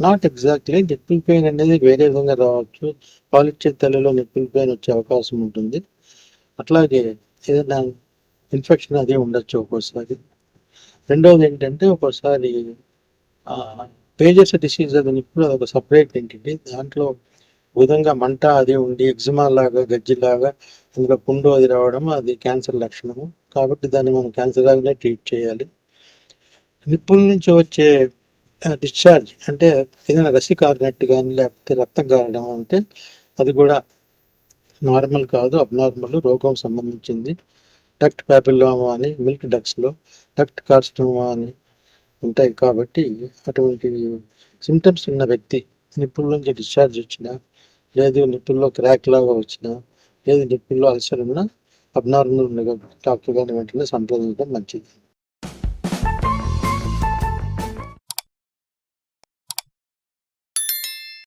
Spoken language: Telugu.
నాట్ ఎగ్జాక్ట్లీ నిప్పుల్ పెయిన్ అనేది వేరే విధంగా రావచ్చు. పాలిచ్చే తల్లిలో నిప్పుల్ పెయిన్ వచ్చే అవకాశం ఉంటుంది. అట్లాగే ఏదైనా ఇన్ఫెక్షన్ అది ఉండొచ్చు ఒక్కోసారి. రెండవది ఏంటంటే ఒక్కోసారి పేజర్స్ డిసీజ్ అది నిప్పులు అది ఒక సపరేట్ ఏంటి దాంట్లో విధంగా మంట అది ఉండి ఎగ్జిమా లాగా గజ్జిలాగా ఇంకా పుండు అది రావడం అది క్యాన్సర్ లక్షణము. కాబట్టి దాన్ని మనం క్యాన్సర్ లాగానే ట్రీట్ చేయాలి. నిప్పుల నుంచి వచ్చే డిశ్చార్జ్ అంటే ఏదైనా రసి కారినట్టు కానీ లేకపోతే రక్తం కారడం అంటే అది కూడా నార్మల్ కాదు అబ్నార్మల్ రోగం సంబంధించింది. డక్ట్ ప్యాపిల్లోమా అని మిల్క్ డక్స్లో డక్ట్ కార్స్టోమా అని ఉంటాయి కాబట్టి అటువంటి సిమ్టమ్స్ ఉన్న వ్యక్తి నిప్పుల నుంచి డిశ్చార్జ్ వచ్చినా లేదు నిప్పుల్లో క్రాక్ లాగా వచ్చినా లేదు నిప్పుల్లో అల్సర్ ఉన్నా అబ్నార్మల్ ఉన్న డాక్టర్ గారిని వెంటనే సంప్రదించడం మంచిది.